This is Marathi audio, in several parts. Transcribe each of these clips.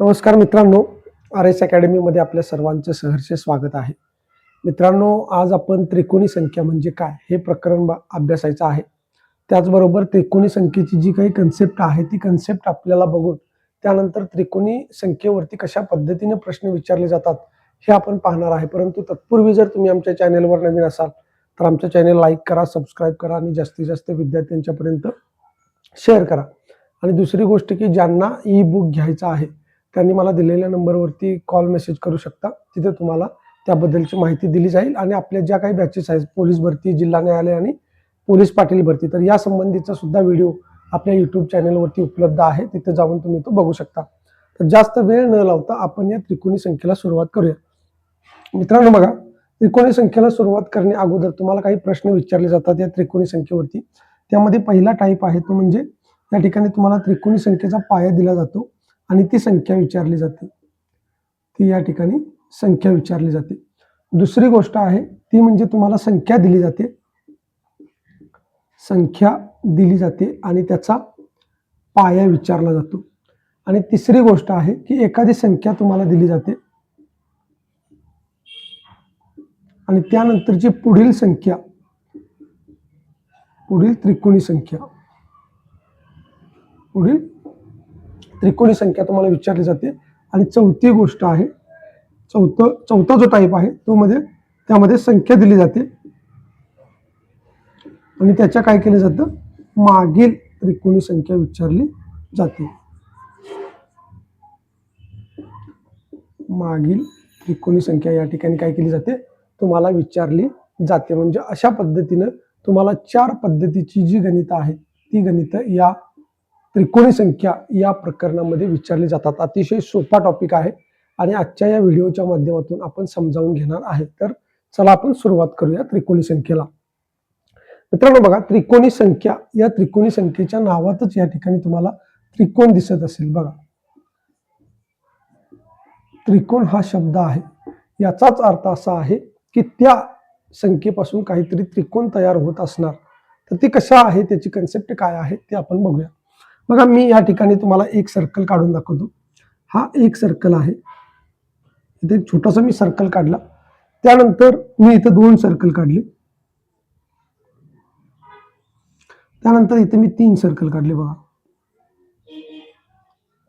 नमस्कार मित्रांनो आर एस अकॅडमीमध्ये आपल्या सर्वांचे सहर्ष स्वागत आहे. मित्रांनो आज आपण त्रिकोणी संख्या म्हणजे काय हे प्रकरण बा- अभ्यासायचं आहे. त्याचबरोबर त्रिकोणी संख्येची जी काही कन्सेप्ट आहे ती कन्सेप्ट आपल्याला बघून त्यानंतर त्रिकोणी संख्येवरती कशा पद्धतीने प्रश्न विचारले जातात हे आपण पाहणार आहे. परंतु तत्पूर्वी जर तुम्ही आमच्या चॅनेलवर नवीन असाल तर आमच्या चॅनेल लाईक करा सबस्क्राईब करा आणि जास्तीत जास्त विद्यार्थ्यांच्यापर्यंत शेअर करा. आणि दुसरी गोष्ट की ज्यांना ई बुक घ्यायचं आहे त्यांनी मला दिलेल्या नंबरवरती कॉल मेसेज करू शकता. तिथे तुम्हाला त्याबद्दलची माहिती दिली जाईल आणि आपल्या ज्या काही बॅचेस आहेत पोलीस भरती जिल्हा न्यायालय आणि पोलीस पाटील भरती तर या संबंधीचा सुद्धा व्हिडिओ आपल्या यूट्यूब चॅनलवरती उपलब्ध आहे. तिथे जाऊन तुम्ही तो बघू शकता. तर जास्त वेळ न लावता आपण या त्रिकोणी संख्येला सुरुवात करूया. मित्रांनो बघा त्रिकोणी संख्येला सुरुवात करणे अगोदर तुम्हाला काही प्रश्न विचारले जातात या त्रिकोणी संख्येवरती. त्यामध्ये पहिला टाईप आहे तो म्हणजे या ठिकाणी तुम्हाला त्रिकोणी संख्येचा पाया दिला जातो. आणि ती संख्या विचारली जाते. ती या ठिकाणी संख्या विचारली जाते. दुसरी गोष्ट आहे ती म्हणजे तुम्हाला संख्या दिली जाते. संख्या दिली जाते आणि त्याचा पाया विचारला जातो. आणि तिसरी गोष्ट आहे की एखादी संख्या तुम्हाला दिली जाते. आणि त्यानंतरची पुढील संख्या पुढील त्रिकोणी संख्या पुढील त्रिकोणी संख्या तुम्हाला विचारली जाते. आणि चौथी गोष्ट आहे चौथं चौथा जो टाईप आहे तो मध्ये त्यामध्ये संख्या दिली जाते. आणि त्याच्या काय केलं जातं? मागील त्रिकोणी संख्या विचारली जाते. मागील त्रिकोणी संख्या या ठिकाणी काय केली जाते? तुम्हाला विचारली जाते. म्हणजे अशा पद्धतीनं तुम्हाला चार पद्धतीची जी गणितं आहेत ती गणितं या त्रिकोणी संख्या या प्रकरणामध्ये विचारले जातात. अतिशय सोपा टॉपिक आहे आणि आजच्या या व्हिडिओच्या माध्यमातून आपण समजावून घेणार आहे. तर चला आपण सुरुवात करूया त्रिकोणी संख्येला. मित्रांनो बघा त्रिकोणी संख्या या त्रिकोणी संख्येच्या नावातच या ठिकाणी तुम्हाला त्रिकोण दिसत असेल बघा. त्रिकोण हा शब्द आहे. याचाच अर्थ असा आहे की त्या संख्येपासून काहीतरी त्रिकोण तयार होत असणार. तर ती कशा आहे? त्याची कन्सेप्ट काय आहे? ते आपण बघूया. बघा मी या ठिकाणी तुम्हाला एक सर्कल काढून दाखवतो. हा एक सर्कल आहे. इथे एक छोटासा मी सर्कल काढला. त्यानंतर मी इथं दोन सर्कल काढले. त्यानंतर इथे मी तीन सर्कल काढले बघा.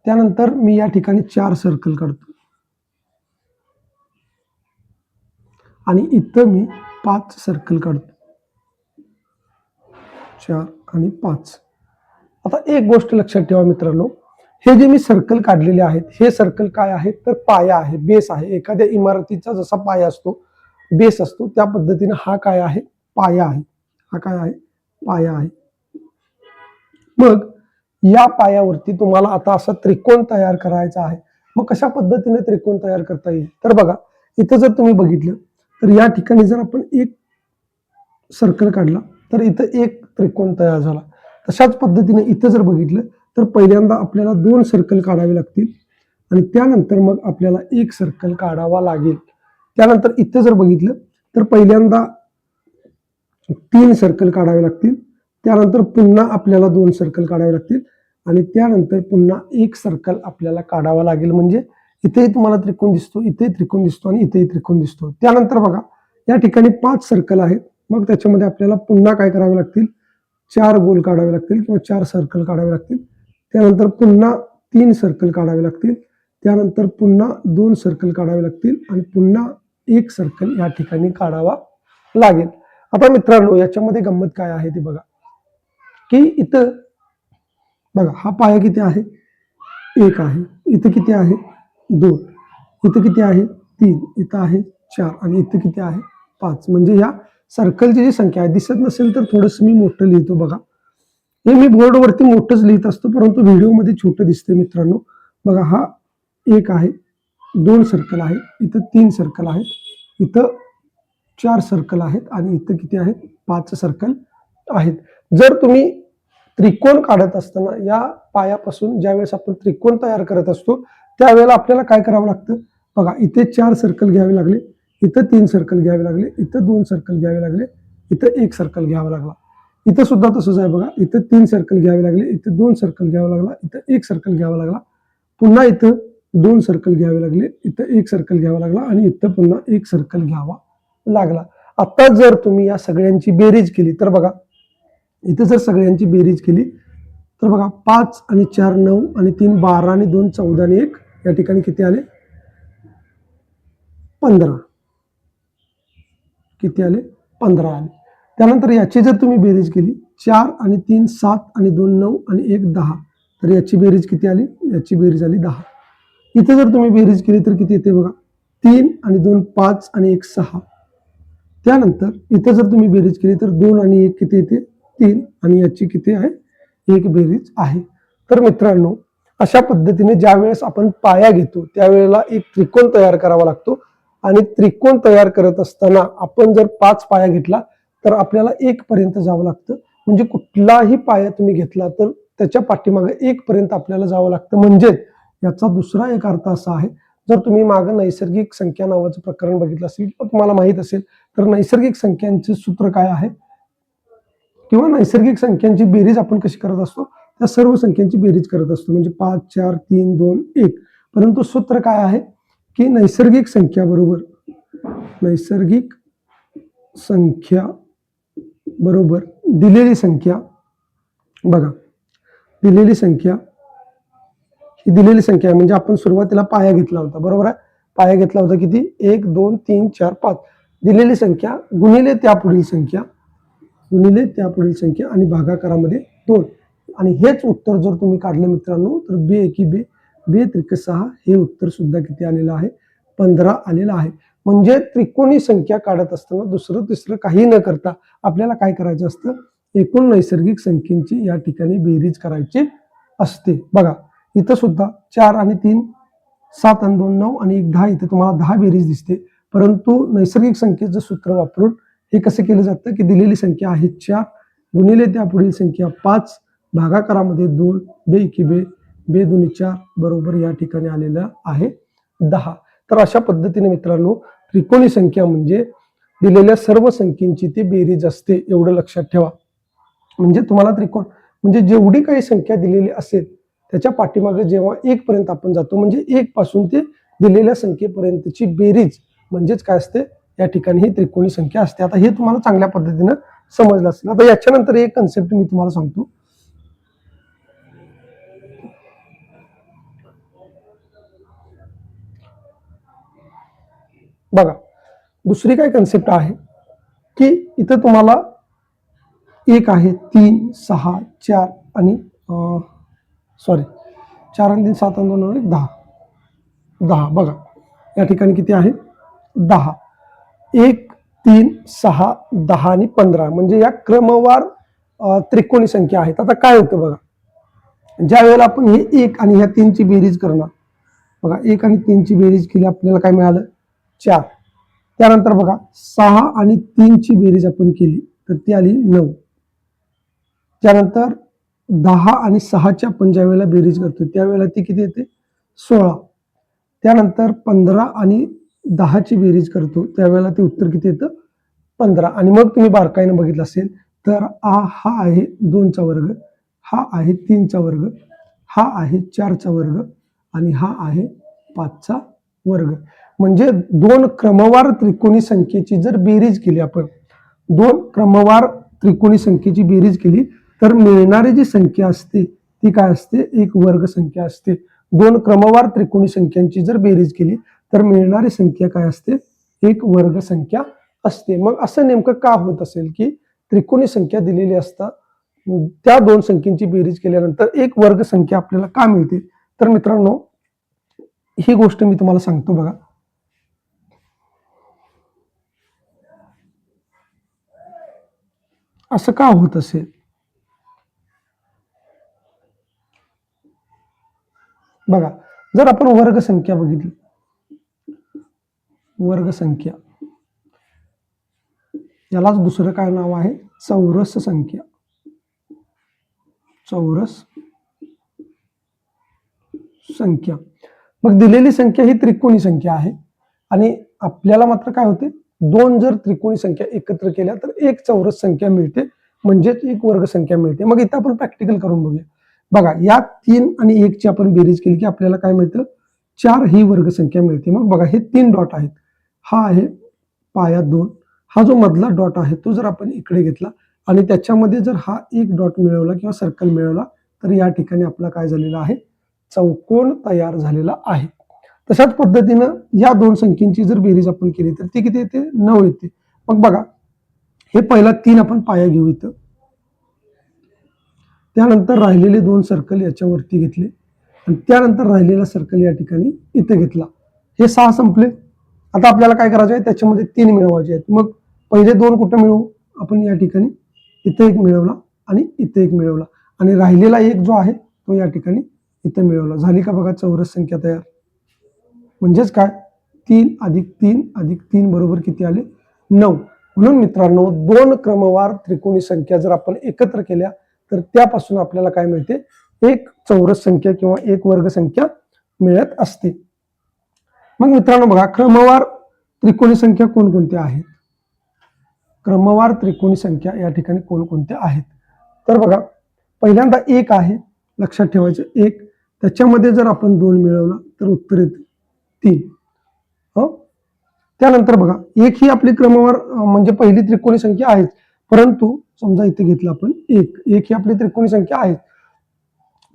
त्यानंतर मी या ठिकाणी चार सर्कल काढतो. आणि इथं मी पाच सर्कल काढतो. चार आणि पाच. आता एक गोष्ट लक्षात ठेवा मित्रांनो. हे जे मी सर्कल काढलेले आहेत हे सर्कल काय आहे? तर पाया आहे बेस आहे. एखाद्या इमारतीचा जसा पाया असतो बेस असतो त्या पद्धतीने हा काय आहे? पाया आहे. हा काय आहे? पाया आहे. मग या पायावरती तुम्हाला आता असा त्रिकोण तयार करायचा आहे. मग कशा पद्धतीने त्रिकोण तयार करता येईल? तर बघा इथं जर तुम्ही बघितलं तर या ठिकाणी जर आपण एक सर्कल काढला तर इथं एक त्रिकोण तयार झाला. तशाच पद्धतीने इथं जर बघितलं तर पहिल्यांदा आपल्याला दोन सर्कल काढावे लागतील. आणि त्यानंतर मग आपल्याला एक सर्कल काढावा लागेल. त्यानंतर इथं जर बघितलं तर पहिल्यांदा तीन सर्कल काढावे लागतील. त्यानंतर पुन्हा आपल्याला दोन सर्कल काढावे लागतील. आणि त्यानंतर पुन्हा एक सर्कल आपल्याला काढावा लागेल. म्हणजे इथेही तुम्हाला त्रिकोण दिसतो इथेही त्रिकोण दिसतो आणि इथेही त्रिकोण दिसतो. त्यानंतर बघा या ठिकाणी पाच सर्कल आहेत. मग त्याच्यामध्ये आपल्याला पुन्हा काय करावे लागतील? चार गोल काढावे लागतील किंवा चार सर्कल काढावे लागतील. त्यानंतर पुन्हा तीन सर्कल काढावे लागतील. त्यानंतर पुन्हा दोन सर्कल काढावे लागतील आणि पुन्हा एक सर्कल या ठिकाणी काढावा लागेल. आता मित्रांनो याच्यामध्ये गंमत काय आहे ते बघा. की इथं बघा हा पाया किती आहे? एक आहे. इथं किती आहे? दोन. इथं किती आहे? तीन. इथं आहे चार. आणि इथं किती आहे? पाच. म्हणजे या सर्कलची जी संख्या आहे दिसत नसेल तर थोडंसं मी मोठं लिहितो बघा. हे मी बोर्डवरती मोठंच लिहित असतो परंतु व्हिडिओमध्ये छोटं दिसते मित्रांनो. बघा हा एक आहे दोन सर्कल आहे इथं तीन सर्कल आहेत इथं चार सर्कल आहेत आणि इथं किती आहेत पाच सर्कल आहेत. जर तुम्ही त्रिकोण काढत असताना या पायापासून ज्यावेळेस आपण त्रिकोण तयार करत असतो त्यावेळेला आपल्याला काय करावं लागतं? बघा इथे चार सर्कल घ्यावे लागले. इथं तीन सर्कल घ्यावे लागले इथं दोन सर्कल घ्यावे लागले इथं एक सर्कल घ्यावा लागला. इथं सुद्धा तसंच आहे बघा इथं तीन सर्कल घ्यावे लागले इथं दोन सर्कल घ्यावा लागला इथं एक सर्कल घ्यावा लागला. पुन्हा इथं दोन सर्कल घ्यावे लागले इथं एक सर्कल घ्यावा लागला आणि इथं पुन्हा एक सर्कल घ्यावा लागला. आता जर तुम्ही या सगळ्यांची बेरीज केली तर बघा इथं जर सगळ्यांची बेरीज केली तर बघा पाच आणि चार नऊ आणि तीन बारा आणि दोन चौदा आणि एक या ठिकाणी किती आले? पंधरा. किती आले? पंधरा आले. त्यानंतर याची जर तुम्ही बेरीज केली चार आणि तीन सात आणि दोन नऊ आणि एक दहा तर याची बेरीज किती आली? याची बेरीज आली दहा. इथे जर तुम्ही बेरीज केली तर किती येते बघा? तीन आणि दोन पाच आणि एक सहा. त्यानंतर इथं जर तुम्ही बेरीज केली तर दोन आणि एक किती येते? तीन. आणि याची किती आहे? एक बेरीज आहे. तर मित्रांनो अशा पद्धतीने ज्या वेळेस आपण पाया घेतो त्यावेळेला एक त्रिकोण तयार करावा लागतो. आणि त्रिकोण तयार करत असताना आपण जर पाच पाया घेतला तर आपल्याला एक पर्यंत जावं लागतं. म्हणजे कुठलाही पाया तुम्ही घेतला तर त्याच्या पाठीमागे एक पर्यंत आपल्याला जावं लागतं. म्हणजे याचा दुसरा एक अर्थ असा आहे जर तुम्ही मागं नैसर्गिक संख्या नावाचं प्रकरण बघितलं असेल किंवा तुम्हाला माहीत असेल तर नैसर्गिक संख्यांचे सूत्र काय आहे? किंवा नैसर्गिक संख्यांची बेरीज आपण कशी करत असतो? त्या सर्व संख्यांची बेरीज करत असतो. म्हणजे पाच चार तीन दोन एक. परंतु सूत्र काय आहे? की नैसर्गिक संख्या बरोबर. नैसर्गिक संख्या बरोबर दिलेली संख्या बघा दिलेली संख्या ही दिलेली संख्या म्हणजे आपण सुरुवातीला पाया घेतला होता बरोबर आहे? पाया घेतला होता किती? एक दोन तीन चार पाच. दिलेली संख्या गुणिले त्या पुढील संख्या गुणिले त्या पुढील संख्या आणि भागाकारामध्ये दोन. आणि हेच उत्तर जर तुम्ही काढलं मित्रांनो तर बे एकी बे बे त्रिक सहा हे उत्तर सुद्धा किती आलेलं आहे? पंधरा आलेलं आहे. म्हणजे त्रिकोणी संख्या काढत असताना दुसरं तिसरं काही न करता आपल्याला काय करायचं असतं? एकूण नैसर्गिक संख्येची या ठिकाणी बेरीज करायची असते. बघा इथं सुद्धा चार आणि तीन सात आणि दोन नऊ आणि एक दहा इथे तुम्हाला दहा बेरीज दिसते. परंतु नैसर्गिक संख्येचं सूत्र वापरून हे कसं केलं जातं? की दिलेली संख्या आहे चार गुणिले त्या पुढील संख्या पाच भागाकारामध्ये दोन बे एकी बे बे चार बरोबर या ठिकाणी आलेलं आहे. दहा. तर अशा पद्धतीने मित्रांनो त्रिकोणी संख्या म्हणजे दिलेल्या सर्व संख्येची ती बेरीज असते एवढं लक्षात ठेवा. म्हणजे तुम्हाला त्रिकोण म्हणजे जेवढी काही संख्या दिलेली असेल त्याच्या पाठीमागे जेव्हा एक पर्यंत आपण जातो म्हणजे एक पासून ते दिलेल्या संख्येपर्यंतची बेरीज म्हणजेच काय असते? या ठिकाणी ही त्रिकोणी संख्या असते. आता हे तुम्हाला चांगल्या पद्धतीनं समजलं असेल. आता याच्यानंतर एक कन्सेप्ट मी तुम्हाला सांगतो. बघा दुसरी काय कन्सेप्ट आहे? की इथं तुम्हाला एक आहे तीन सहा चार आणि सॉरी चार आणि तीन सात आणि दोन आणि एक, दहा. दहा बघा या ठिकाणी किती आहे? दहा. एक तीन सहा दहा आणि पंधरा. म्हणजे या क्रमवार त्रिकोणी संख्या आहेत. आता काय होतं बघा? ज्या वेळेला आपण हे एक आणि ह्या तीनची बेरीज करणार बघा एक आणि तीनची बेरीज केली आपल्याला काय मिळालं? चार. त्यानंतर बघा सहा आणि तीनची बेरीज आपण केली तर ती आली नऊ. त्यानंतर दहा आणि सहाच्या आपण ज्या वेळेला बेरीज करतो त्यावेळेला ती किती येते? सोळा. त्यानंतर पंधरा आणि दहाची बेरीज करतो त्यावेळेला ते उत्तर किती येतं? पंधरा. आणि मग तुम्ही बारकाईनं बघितलं असेल तर आ हा आहे दोनचा वर्ग हा आहे तीनचा वर्ग हा आहे चारचा वर्ग आणि हा आहे पाचचा वर्ग. म्हणजे दोन क्रमवार त्रिकोणी संख्येची जर बेरीज केली आपण दोन क्रमवार त्रिकोणी संख्येची बेरीज केली तर मिळणारी जी संख्या असते ती काय असते? एक वर्ग संख्या असते. दोन क्रमवार त्रिकोणी संख्यांची जर बेरीज केली तर मिळणारी संख्या काय असते? एक वर्ग संख्या असते. मग असं नेमकं का होत असेल की त्रिकोणी संख्या दिलेली असता त्या दोन संख्येची बेरीज केल्यानंतर एक वर्ग संख्या आपल्याला का मिळते? तर मित्रांनो ही गोष्ट मी तुम्हाला सांगतो बघा. असं का होत असेल? बघा जर आपण वर्ग संख्या बघितली वर्ग संख्या यालाच दुसरं काय नाव आहे? चौरस संख्या. चौरस संख्या. मग दिलेली संख्या ही त्रिकोणी संख्या आहे. आणि आपल्याला मात्र काय होते? दोन जर त्रिकोणी संख्या एकत्र केल्या तर एक चौरस संख्या मिळते. म्हणजेच एक वर्ग संख्या मिळते. मग इथं आपण प्रॅक्टिकल करून बघूया. बघा या तीन आणि एकची आपण बेरीज केली की आपल्याला काय मिळतं? चार ही वर्गसंख्या मिळते. मग बघा हे तीन डॉट आहेत. हा आहे पाया दोन. हा जो मधला डॉट आहे तो जर आपण इकडे घेतला आणि त्याच्यामध्ये जर हा एक डॉट मिळवला किंवा सर्कल मिळवला तर या ठिकाणी आपला काय झालेला आहे? चौकोन तयार झालेला आहे. तशाच पद्धतीनं या दोन संख्येची जर बेरीज आपण केली तर ती किती येते? नऊ येते. मग बघा हे पहिला तीन आपण पाया घेऊ इथं. त्यानंतर राहिलेले दोन सर्कल याच्यावरती घेतले. आणि त्यानंतर राहिलेला सर्कल या ठिकाणी इथं घेतला. हे सहा संपले. आता आपल्याला काय करायचं आहे? त्याच्यामध्ये तीन मिळवायचे आहेत. मग पहिले दोन कुठं मिळवू? आपण या ठिकाणी इथं एक मिळवला आणि इथं एक मिळवला. आणि राहिलेला एक जो आहे तो या ठिकाणी इथं मिळवला. झाली का बघा चौरस संख्या तयार? म्हणजेच काय? तीन अधिक तीन अधिक तीन बरोबर किती आले? नऊ. म्हणून मित्रांनो दोन क्रमवार त्रिकोणी संख्या जर आपण एकत्र केल्या तर त्यापासून आपल्याला काय मिळते? एक चौरस संख्या किंवा एक वर्ग संख्या मिळत असते. मग मित्रांनो बघा क्रमवार त्रिकोणी संख्या कोणकोणत्या आहेत? क्रमवार त्रिकोणी संख्या या ठिकाणी कोणकोणत्या आहेत? तर बघा पहिल्यांदा एक आहे लक्षात ठेवायचं एक. त्याच्यामध्ये जर आपण दोन मिळवला तर उत्तर येते. तीन. हो? त्यानंतर बघा एक ही आपली क्रमवार म्हणजे पहिली त्रिकोणी संख्या आहेच. परंतु समजा इथे घेतलं आपण एक. एक ही आपली त्रिकोणी संख्या आहे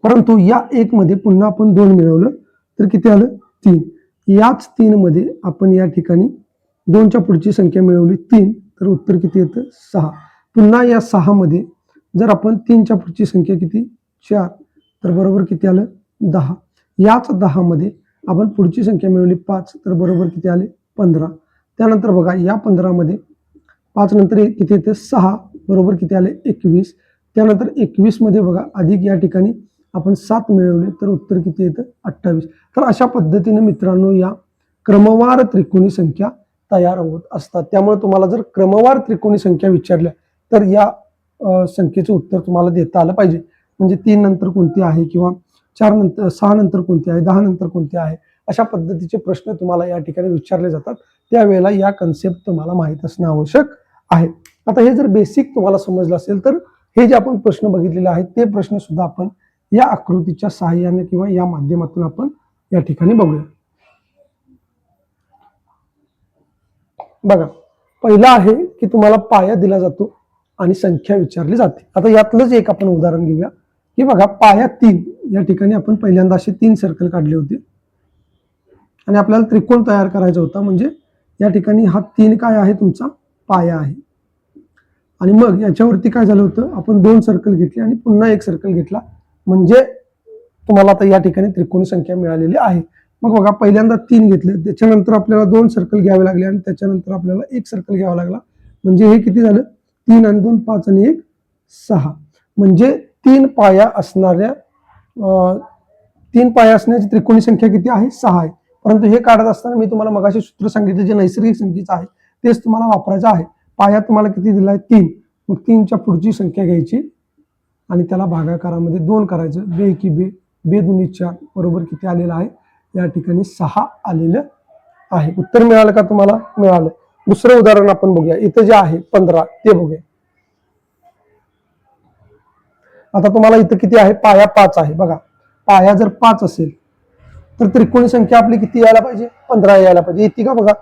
परंतु या एक मध्ये पुन्हा आपण दोन मिळवलं तर किती आलं? तीन. याच तीन मध्ये आपण या ठिकाणी दोनच्या पुढची संख्या मिळवली तीन. तर उत्तर किती येतं? सहा. पुन्हा या सहा मध्ये जर आपण तीनच्या पुढची संख्या किती? चार. तर बरोबर किती आलं? दहा. याच दहा मध्ये आपण पुढची संख्या मिळवली पाच तर बरोबर किती आले? पंधरा. त्यानंतर बघा या पंधरामध्ये पाच नंतर किती येते सहा बरोबर किती आले? एकवीस. त्यानंतर एकवीसमध्ये बघा अधिक या ठिकाणी आपण सात मिळवले तर उत्तर किती येतं? अठ्ठावीस. तर अशा पद्धतीने मित्रांनो या क्रमवार त्रिकोणी संख्या तयार होत असतात. त्यामुळे तुम्हाला जर क्रमवार त्रिकोणी संख्या विचारल्या तर या संख्येचं उत्तर तुम्हाला देता आलं पाहिजे. म्हणजे तीन नंतर कोणती आहे किंवा चार नंतर सहा नंतर कोणती आहे दहा नंतर कोणती आहे अशा पद्धतीचे प्रश्न तुम्हाला या ठिकाणी विचारले जातात. त्यावेळेला या कन्सेप्ट तुम्हाला माहीत असणं आवश्यक आहे. आता हे जर बेसिक तुम्हाला समजलं असेल तर हे जे आपण प्रश्न बघितलेले आहेत ते प्रश्न सुद्धा आपण या आकृतीच्या सहाय्याने किंवा या माध्यमातून आपण या ठिकाणी बघूया. बघा पहिला आहे की तुम्हाला पाया दिला जातो आणि संख्या विचारली जाते. आता यातलंच एक आपण उदाहरण घेऊया. हे बघा पाया तीन. या ठिकाणी आपण पहिल्यांदा असे तीन सर्कल काढले होते. आणि आपल्याला त्रिकोण तयार करायचा होता. म्हणजे या ठिकाणी हा तीन काय आहे तुमचा? पाया आहे. आणि मग याच्यावरती काय झालं होतं? आपण दोन सर्कल घेतले आणि पुन्हा एक सर्कल घेतला. म्हणजे तुम्हाला आता या ठिकाणी त्रिकोण संख्या मिळालेली आहे. मग बघा पहिल्यांदा तीन घेतले. त्याच्यानंतर आपल्याला दोन सर्कल घ्यावे लागले आणि त्याच्यानंतर आपल्याला एक सर्कल घ्यावा लागला. म्हणजे हे किती झालं? तीन आणि दोन पाच आणि एक सहा. म्हणजे तीन पाया असणाऱ्या तीन पाया असण्याची त्रिकोणी संख्या किती आहे? सहा आहे. परंतु हे काढत असताना मी तुम्हाला मगाशी सूत्र सांगितलं जे नैसर्गिक संख्येचं आहे तेच तुम्हाला वापरायचं आहे. पाया तुम्हाला किती दिला आहे तीन. मग तीनच्या पुढची संख्या घ्यायची आणि त्याला भागाकारामध्ये दोन करायचं. बे की बे बे दुनी चार बरोबर किती आलेलं आहे? या ठिकाणी सहा आलेलं आहे. उत्तर मिळालं का तुम्हाला? मिळालं. दुसरं उदाहरण आपण बघूया. इथं जे आहे पंधरा ते बघूया. आता तुम्हाला इथं किती आहे? पाया पाच आहे बघा. पाया जर पाच असेल तर त्रिकोणी संख्या आपली किती यायला पाहिजे? पंधरा यायला पाहिजे. येते का बघा?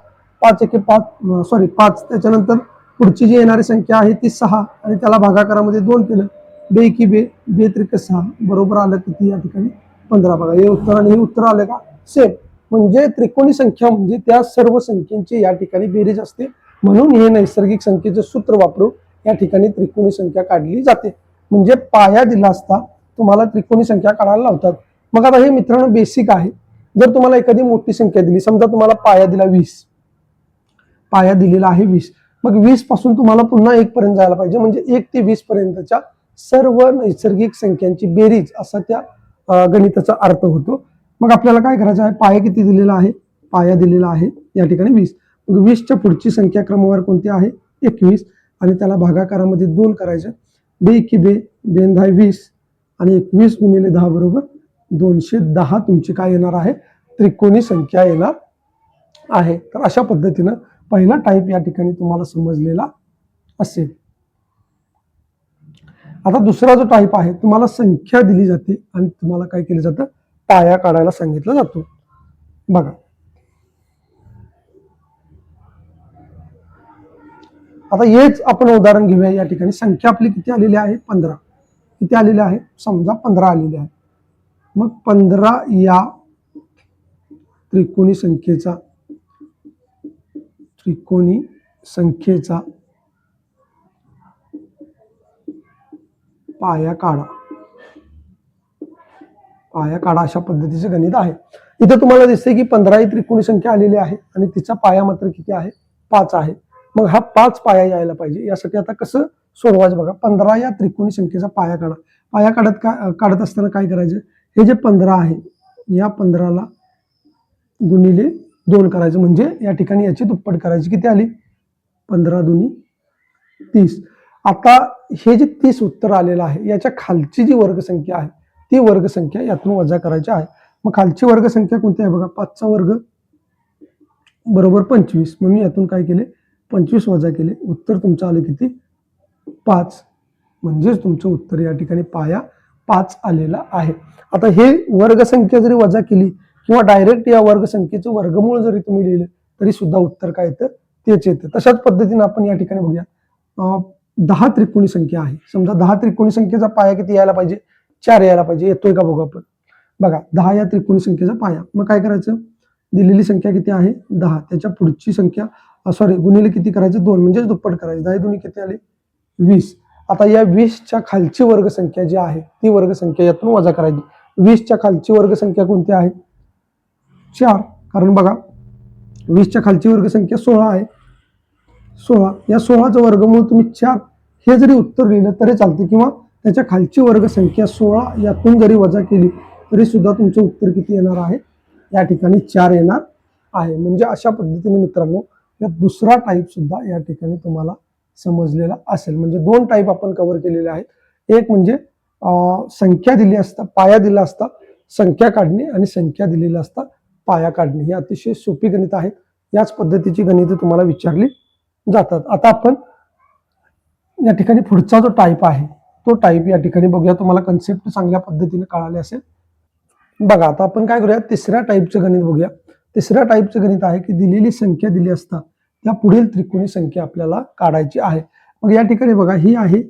पाच एके पाच सॉरी पाच. त्याच्यानंतर पुढची जी येणारी संख्या आहे ती सहा आणि त्याला भागाकारामध्ये दोन केलं. बे की बे बे त्रिक सहा. बरोबर आलं किती या ठिकाणी? पंधरा. बघा हे उत्तर आणि हे उत्तर आलं का? सेम म्हणजे त्रिकोणी संख्या म्हणजे त्या सर्व संख्येची या ठिकाणी बेरीज असते. म्हणून हे नैसर्गिक संख्येचं सूत्र वापरून या ठिकाणी त्रिकोणी संख्या काढली जाते. म्हणजे पाया दिला असता तुम्हाला त्रिकोणी संख्या काढायला लावतात. मग आता हे मित्रांनो बेसिक आहे. जर तुम्हाला एखादी मोठी संख्या दिली समजा तुम्हाला पाया दिला वीस. पाया दिलेला आहे वीस. मग वीसपासून तुम्हाला पुन्हा एक पर्यंत जायला पाहिजे म्हणजे एक ते वीस पर्यंतच्या सर्व नैसर्गिक संख्यांची बेरीज असा त्या गणिताचा अर्थ होतो. मग आपल्याला काय करायचं आहे? पाया किती दिलेला आहे? पाया दिलेला आहे या ठिकाणी वीस. मग वीसच्या पुढची संख्या क्रमवार कोणती आहे? एकवीस. आणि त्याला भागाकारामध्ये दोन करायचं. बे की बे बेन दहा वीस आणि एकवीस गुणिले दहा बरोबर दोनशे दहा तुमची काय येणार आहे? त्रिकोणी संख्या येणार आहे. तर अशा पद्धतीनं पहिला टाईप या ठिकाणी तुम्हाला समजलेला असेल. आता दुसरा जो टाईप आहे तुम्हाला संख्या दिली जाते आणि तुम्हाला काय केलं जातं? पाया काढायला सांगितलं जातो. बघा. आता हेच आपण उदाहरण घेऊया या ठिकाणी. संख्या आपली किती आलेली आहे? पंधरा. किती आलेली आहे? समजा पंधरा आलेली आहे. मग पंधरा या त्रिकोणी संख्येचा त्रिकोणी संख्येचा पाया काढा. पाया काढा अशा पद्धतीचे गणित आहे. इथे तुम्हाला दिसते की पंधरा ही त्रिकोणी संख्या आलेली आहे आणि तिचा पाया मात्र किती आहे? पाच आहे. मग हा पाच पाया यायला पाहिजे. यासाठी आता कसं सोडवायचं बघा पंधरा या त्रिकोणी संख्येचा पाया काढा. पाया काढत का काढत असताना काय करायचं? हे जे पंधरा आहे या पंधराला गुणिले दोन करायचं. म्हणजे या ठिकाणी याची दुप्पट करायची किती आली? पंधरा दोन्ही तीस. आता हे जे तीस उत्तर आलेलं आहे याच्या खालची जी वर्गसंख्या आहे ती वर्गसंख्या यातून वजा करायची आहे. मग खालची वर्गसंख्या कोणती आहे बघा? पाचचा वर्ग बरोबर पंचवीस. म्हणून यातून काय केले? पंचवीस वजा केले उत्तर तुमचं आलं किती? पाच. म्हणजेच तुमचं उत्तर या ठिकाणी पाया पाच आलेला आहे. आता हे वर्गसंख्या जरी वजा केली किंवा डायरेक्ट या वर्गसंख्येचं वर्गमूळ जरी तुम्ही लिहिलं तरी सुद्धा उत्तर काय येतं? तेच येतं. तशाच पद्धतीने आपण या ठिकाणी बघूया. दहा त्रिकोणी संख्या आहे. समजा दहा त्रिकोणी संख्येचा पाया किती यायला पाहिजे? चार यायला पाहिजे. येतोय का बघू आपण? बघा दहा या त्रिकोणी संख्येचा पाया. मग काय करायचं? दिलेली संख्या किती आहे? दहा. त्याच्या पुढची संख्या सॉरी गुणिले किती करायचं? दोन म्हणजेच दुप्पट करायचं. दहा दोन्ही किती आले? वीस. आता या वीसच्या खालची वर्गसंख्या जी आहे ती वर्गसंख्या यातून वजा करायची. वीसच्या खालची वर्गसंख्या कोणती आहे? चार. कारण बघा वीसच्या खालची वर्गसंख्या सोळा आहे. सोळा. या सोळाचं वर्गमूळ तुम्ही चार. हे जरी उत्तर लिहिलं तरी चालते. किंवा त्याच्या खालची वर्गसंख्या सोळा यातून जरी वजा केली तरी सुद्धा तुमचं उत्तर किती येणार आहे? या ठिकाणी चार येणार आहे. म्हणजे अशा पद्धतीने मित्रांनो या दुसरा टाईप सुद्धा या ठिकाणी तुम्हाला समजलेला असेल. म्हणजे दोन टाईप आपण कव्हर केलेले आहेत. एक म्हणजे संख्या दिली असता पाया दिला असता संख्या काढणे आणि संख्या दिलेला असता पाया काढणे. ही अतिशय सोपी गणित आहेत याच पद्धतीची गणितं तुम्हाला विचारली जातात. आता आपण या ठिकाणी पुढचा जो टाईप आहे तो टाईप या ठिकाणी बघूया. तुम्हाला कन्सेप्ट चांगल्या पद्धतीने कळाले असेल. बघा आता आपण काय करूया? तिसऱ्या टाईपचं गणित बघूया. तिसऱ्या टाईपचं गणित आहे की दिलेली संख्या दिली असता या पुढील त्रिकोणी संख्या आपल्याला काढायची आहे. मग या ठिकाणी बघा ही आहे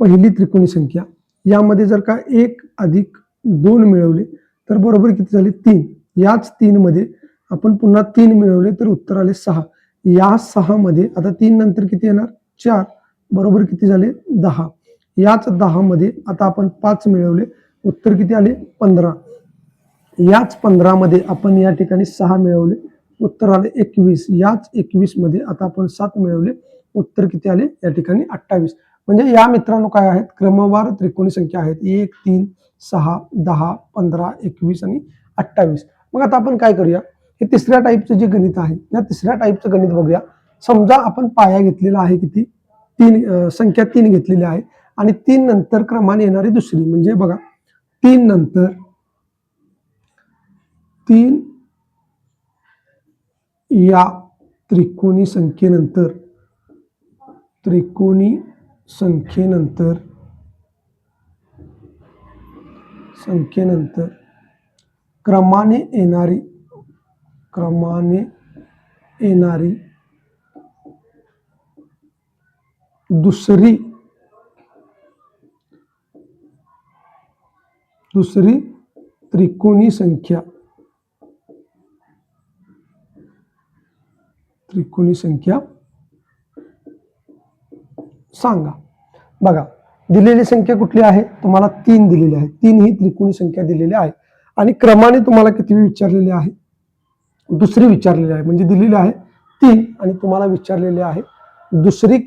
पहिली त्रिकोणी संख्या. यामध्ये जर का एक अधिक दोन मिळवले तर बरोबर किती झाले? तीन. याच तीनमध्ये आपण पुन्हा तीन मिळवले तर उत्तर आले सहा. या सहामध्ये आता तीन नंतर किती येणार? चार. बरोबर किती झाले? दहा. याच दहामध्ये आता आपण पाच मिळवले उत्तर किती आले? पंधरा. याच पंधरामध्ये आपण या ठिकाणी सहा मिळवले. उत्तर आले एकवीस. याच एकवीसमध्ये आता आपण सात मिळवले. उत्तर किती आले? या ठिकाणी अठ्ठावीस. म्हणजे या मित्रांनो काय आहेत? क्रमवार त्रिकोणी संख्या आहेत. एक तीन सहा दहा पंधरा एकवीस आणि अठ्ठावीस. मग आता आपण काय करूया? हे तिसऱ्या टाईपचं जे गणित आहे या तिसऱ्या टाईपचं गणित बघूया. समजा आपण पाया घेतलेला आहे किती? तीन संख्या तीन घेतलेली आहे. आणि तीन नंतर क्रमाने येणारी दुसरी. म्हणजे बघा तीन नंतर तीन या त्रिकोणी संख्येनंतर त्रिकोणी संख्येनंतर संख्येनंतर. क्रमाने येणारी क्रमाने येणारी दुसरी दुसरी त्रिकोणी संख्या. त्रिकोणी संख्या सांगा. बघा दिलेली संख्या कुठली आहे? तुम्हाला तीन दिलेली आहे. तीन ही त्रिकोणी संख्या दिलेली आहे. आणि क्रमाने तुम्हाला किती विचारलेली आहे? दुसरी विचारलेली आहे. म्हणजे दिलेली आहे तीन आणि तुम्हाला विचारलेली आहे दुसरी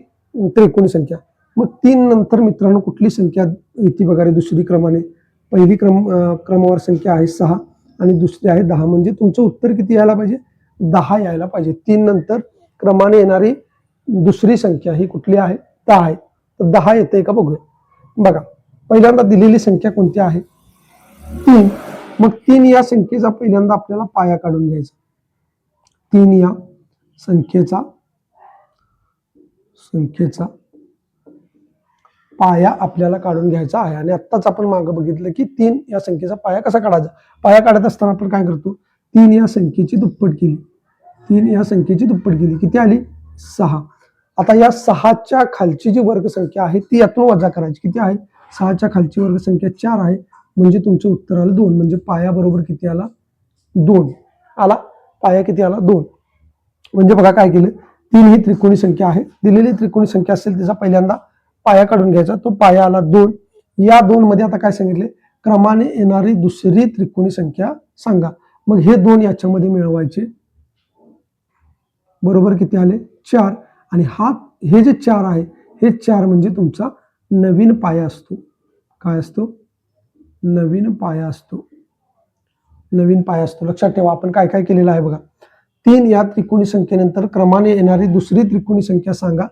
त्रिकोणी संख्या मग तीन नंतर मित्रांनो कुठली संख्या येते बघा रे दुसरी क्रमाने? पहिली क्रम क्रमवार संख्या आहे सहा आणि दुसरी आहे दहा. म्हणजे तुमचं उत्तर किती यायला पाहिजे? दहा यायला पाहिजे. तीन नंतर क्रमाने येणारी दुसरी संख्या ही कुठली आहे? दहा आहे. तर दहा येते का बघूया. बघा पहिल्यांदा दिलेली संख्या कोणती आहे? तीन. मग तीन या संख्येचा पहिल्यांदा आपल्याला पाया काढून घ्यायचा. तीन या संख्येचा संख्येचा पाया आपल्याला काढून घ्यायचा आहे. आणि आत्ताच आपण मागं बघितलं की तीन या संख्येचा पाया कसा काढायचा? पाया काढत असताना आपण काय करतो? तीन या संख्येची दुप्पट केली. तीन या संख्येची दुप्पट केली. किती आली? सहा. आता या सहाच्या खालची जी वर्गसंख्या आहे ती यातून वजा करायची. किती आहे? सहाच्या खालची वर्गसंख्या चार आहे. म्हणजे तुमचं उत्तर आलं दोन. म्हणजे पाया बरोबर किती आला? दोन. आला? पाया किती आला? दोन. म्हणजे बघा काय केलं? तीन ही त्रिकोणी संख्या आहे. दिलेली त्रिकोणी संख्या असेल त्याचा पहिल्यांदा पाया काढून घ्यायचा. तो पाया आला दोन. या दोन मध्ये आता काय सांगितले? क्रमाने येणारी दुसरी त्रिकोणी संख्या सांगा. मग हे दोन याच्यामध्ये मिळवायचे. बरोबर किती आले? चार. आणि हा हे जे चार आहे हे चार म्हणजे तुमचा नवीन पाया असतो. काय असतो? नवीन पाया असतो. नवीन पाया असतो. लक्षात ठेवा आपण काय काय केलेलं आहे बघा. तीन या त्रिकोणी संख्येनंतर क्रमाने येणारी दुसरी त्रिकोणी संख्या सांगा.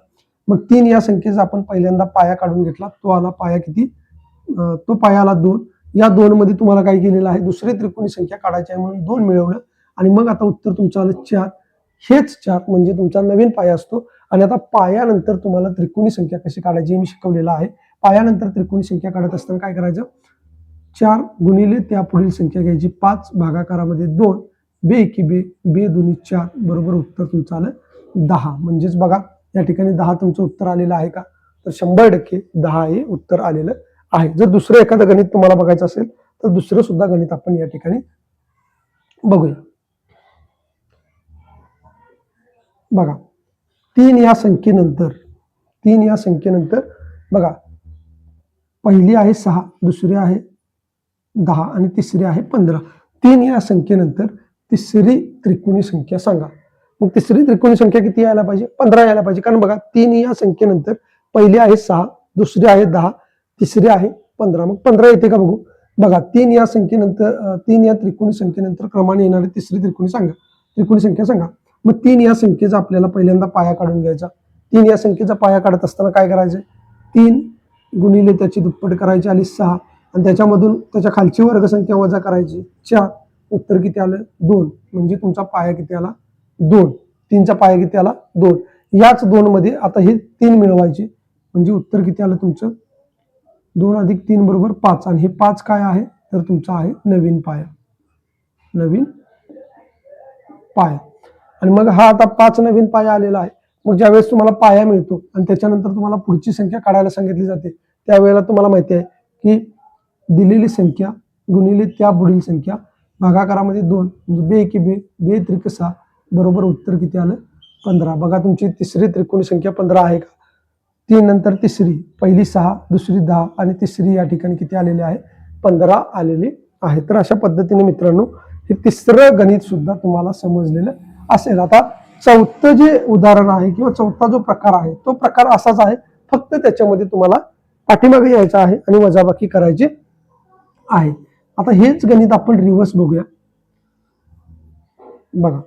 मग तीन या संख्येचा आपण पहिल्यांदा पाया काढून घेतला. तो आला पाया किती? तो पाया आला दोन. या दोन मध्ये तुम्हाला काय केलेलं आहे? दुसरी त्रिकोणी संख्या काढायची आहे म्हणून दोन मिळवलं. आणि मग आता उत्तर तुमचं आलं चार. हेच चार म्हणजे तुमचा नवीन पाया असतो. आणि आता पायानंतर तुम्हाला त्रिकोणी संख्या कशी काढायची हे मी शिकवलेलं आहे. पायानंतर त्रिकोणी संख्या काढत असताना काय करायचं? चार गुणिले त्या पुढील संख्या घ्यायची. पाच भागाकारामध्ये दोन. बे की बे. बे दोन्ही चार. बरोबर उत्तर तुमचं आलं दहा. म्हणजेच बघा या ठिकाणी दहा तुमचं उत्तर आलेलं आहे का? तर शंभर टक्के दहा हे उत्तर आलेलं आहे. जर दुसरं एखादं गणित तुम्हाला बघायचं असेल तर दुसरं सुद्धा गणित आपण या ठिकाणी बघूया. बघा तीन या संख्येनंतर तीन या संख्येनंतर बघा पहिली आहे सहा दुसरी आहे दहा आणि तिसरी आहे पंधरा. तीन या संख्येनंतर तिसरी त्रिकोणी संख्या सांगा. मग तिसरी त्रिकोणी संख्या किती यायला पाहिजे? पंधरा यायला पाहिजे. कारण बघा तीन या संख्येनंतर पहिली आहे सहा दुसरी आहे दहा तिसरी आहे पंधरा. मग पंधरा येते का बघू? बघा तीन या संख्येनंतर तीन या त्रिकोणी संख्येनंतर क्रमाने येणारी तिसरी त्रिकोणी सांगा. त्रिकोणी संख्या सांगा. मग तीन या संख्येचा आपल्याला पहिल्यांदा पाया काढून घ्यायचा. तीन या संख्येचा पाया काढत असताना काय करायचं? तीन गुणिले त्याची दुप्पट करायची आली सहा. आणि त्याच्यामधून त्याच्या खालची वर्गसंख्या वजा करायची. चार. उत्तर किती आलं? दोन. म्हणजे तुमचा पाया किती आला? दोन. तीनचा पाया किती आला? दोन. याच दोन मध्ये आता हे तीन मिळवायचे. म्हणजे उत्तर किती आलं तुमचं? दोन अधिक तीन बरोबर पाच. आणि हे पाच काय आहे? तर तुमचा आहे नवीन पाया. नवीन पाया. आणि मग हा आता पाच नवीन पाया आलेला आहे. मग ज्यावेळेस तुम्हाला पाया मिळतो आणि त्याच्यानंतर तुम्हाला पुढची संख्या काढायला सांगितली जाते त्यावेळेला तुम्हाला माहिती आहे की दिलेली संख्या गुणिले त्या पुढील संख्या. भागाकारामध्ये दोन म्हणजे बे की बे बे त्रिक सहा बरोबर उत्तर किती आलं? पंधरा. बघा तुमची तिसरी त्रिकोणी संख्या पंधरा आहे का? तीन नंतर तिसरी पहिली सहा दुसरी दहा आणि तिसरी या ठिकाणी किती आलेली आहे? पंधरा आलेली आहे. तर अशा पद्धतीने मित्रांनो हे तिसरं गणित सुद्धा तुम्हाला समजलेलं असेल आता चौथं जे उदाहरण आहे किंवा चौथा जो प्रकार आहे तो प्रकार असाच आहे. फक्त त्याच्यामध्ये तुम्हाला पाठीमागे यायचं आहे आणि वजाबाकी करायची आहे. आता हेच गणित आपण रिव्हर्स बघूया. बघा.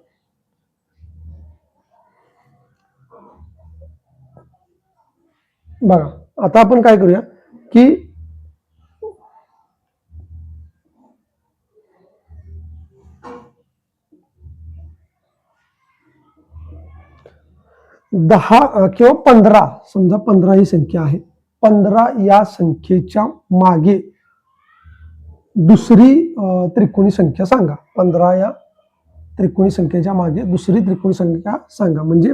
बघा. आता आपण काय करूया की दहा किंवा पंधरा समजा पंधरा ही संख्या आहे. पंधरा या संख्येच्या मागे दुसरी त्रिकोणी संख्या सांगा. पंधरा या त्रिकोणी संख्येच्या मागे दुसरी त्रिकोणी संख्या सांगा. म्हणजे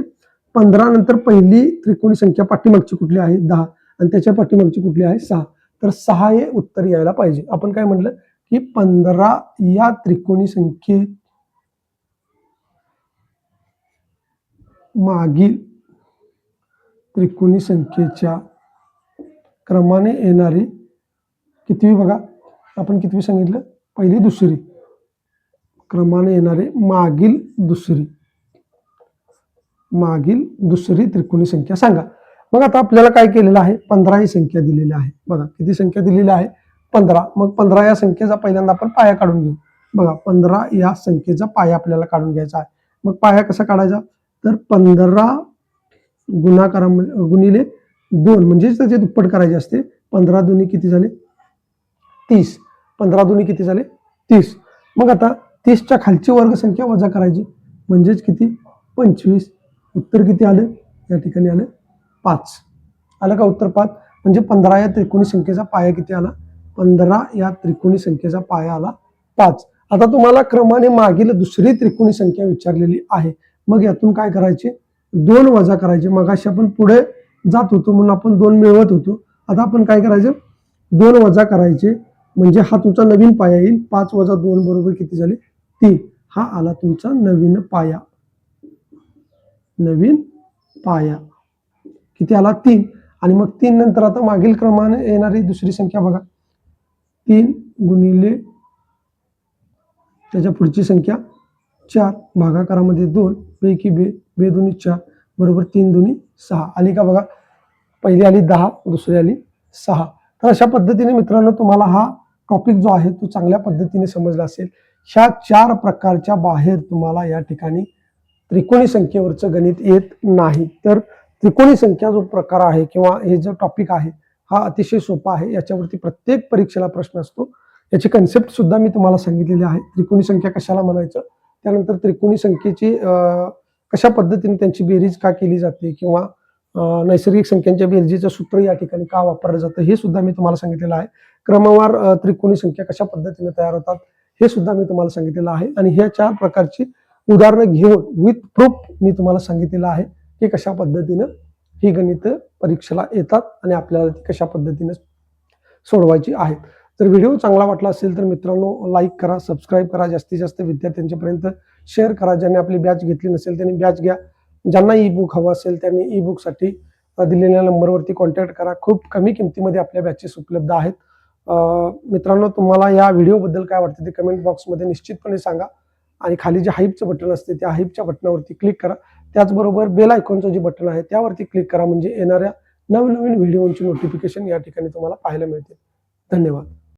पंधरा नंतर पहिली त्रिकोणी संख्या पाठीमागची कुठली आहे? दहा. आणि त्याच्या पाठीमागची कुठली आहे? सहा. तर सहा हे उत्तर यायला पाहिजे. आपण काय म्हटलं? की पंधरा या त्रिकोणी संख्ये मागील त्रिकोणी संख्येच्या क्रमाने येणारी कितवी बघा. आपण कितवी सांगितलं? पहिली दुसरी. क्रमाने येणारे मागील दुसरी. मागील दुसरी त्रिकोणी संख्या सांगा. मग आता आपल्याला काय केलेलं आहे? पंधरा ही संख्या दिलेली आहे बघा किती संख्या दिलेली आहे पंधरा. मग पंधरा या संख्येचा पहिल्यांदा आपण पाया काढून घेऊ. बघा पंधरा या संख्येचा पाया आपल्याला काढून घ्यायचा आहे. मग पाया कसा काढायचा? तर पंधरा गुणाकारामध्ये गुणिले दोन म्हणजेच त्याचे दुप्पट करायचे असते. पंधरा दोन्ही किती झाले? तीस. पंधरा दोन्ही किती झाले? तीस. मग आता तीसच्या खालची वर्गसंख्या वजा करायची. म्हणजेच किती? पंचवीस. उत्तर किती आलं? या ठिकाणी आलं पाच. आलं का उत्तर पाच? म्हणजे पंधरा या त्रिकोणी संख्येचा पाया किती आला? पंधरा या त्रिकोणी संख्येचा पाया आला पाच. आता तुम्हाला क्रमाने मागील दुसरी त्रिकोणी संख्या विचारलेली आहे. मग यातून काय करायचे? दोन वजा करायचे. मगाशी आपण पुढे जात होतो म्हणून आपण दोन मिळवत होतो. आता आपण काय करायचं? दोन वजा करायचे. म्हणजे हा तुमचा नवीन पाया येईल. पाच वजा दोन बरोबर किती झाले? तीन. हा आला तुमचा नवीन पाया. नवीन पाया. किती आला? तीन. आणि मग तीन नंतर आता मागील क्रमाने येणारी दुसरी संख्या बघा. तीन गुणिले त्याच्या पुढची संख्या चार. भागाकारामध्ये दोन. पैकी बे बे दोन्ही चार बरोबर तीन दोन्ही सहा. आली का बघा? पहिली आली दहा दुसरी आली सहा. तर अशा पद्धतीने मित्रांनो तुम्हाला हा टॉपिक जो आहे तो चांगल्या पद्धतीने समजला असेल. ह्या चार प्रकारच्या बाहेर तुम्हाला या ठिकाणी त्रिकोणी संख्येवरचं गणित येत नाही. तर त्रिकोणी संख्या जो प्रकार आहे किंवा हे जो टॉपिक आहे हा अतिशय सोपा आहे. याच्यावरती प्रत्येक परीक्षेला प्रश्न असतो. याची कन्सेप्ट सुद्धा मी तुम्हाला सांगितलेली आहे. त्रिकोणी संख्या कशाला म्हणायचं? त्यानंतर त्रिकोणी संख्येची कशा पद्धतीने त्यांची बेरीज का केली जाते किंवा नैसर्गिक संख्यांच्या बेरजेचं सूत्र या ठिकाणी का वापरलं जातं हे सुद्धा मी तुम्हाला सांगितलेलं आहे. क्रमवार त्रिकोणी संख्या कशा पद्धतीने तयार होतात हे सुद्धा मी तुम्हाला सांगितलेलं आहे. आणि ह्या चार प्रकारची उदाहरणं घेऊन विथ प्रूफ मी तुम्हाला सांगितलेलं आहे की कशा पद्धतीनं ही गणित परीक्षेला येतात आणि आपल्याला ती कशा पद्धतीने सोडवायची आहेत. जर व्हिडिओ चांगला वाटला असेल तर मित्रांनो लाईक करा सबस्क्राईब करा. जास्तीत जास्त विद्यार्थ्यांच्यापर्यंत शेअर करा. ज्यांनी आपली बॅच घेतली नसेल त्यांनी बॅच घ्या. ज्यांना ई बुक हवं असेल त्यांनी ई बुकसाठी दिलेल्या नंबरवरती कॉन्टॅक्ट करा. खूप कमी किमतीमध्ये आपल्या बॅचेस उपलब्ध आहेत. मित्रांनो तुम्हाला या व्हिडिओबद्दल काय वाटतं ते कमेंट बॉक्समध्ये निश्चितपणे सांगा. आणि खाली जे हाईपचं बटन असते त्या हाईपच्या बटनावरती क्लिक करा. त्याचबरोबर बेल आयकॉनचं जे बटन आहे त्यावरती क्लिक करा. म्हणजे येणाऱ्या नवनवीन व्हिडिओची नोटिफिकेशन या ठिकाणी तुम्हाला पाहायला मिळते धन्यवाद.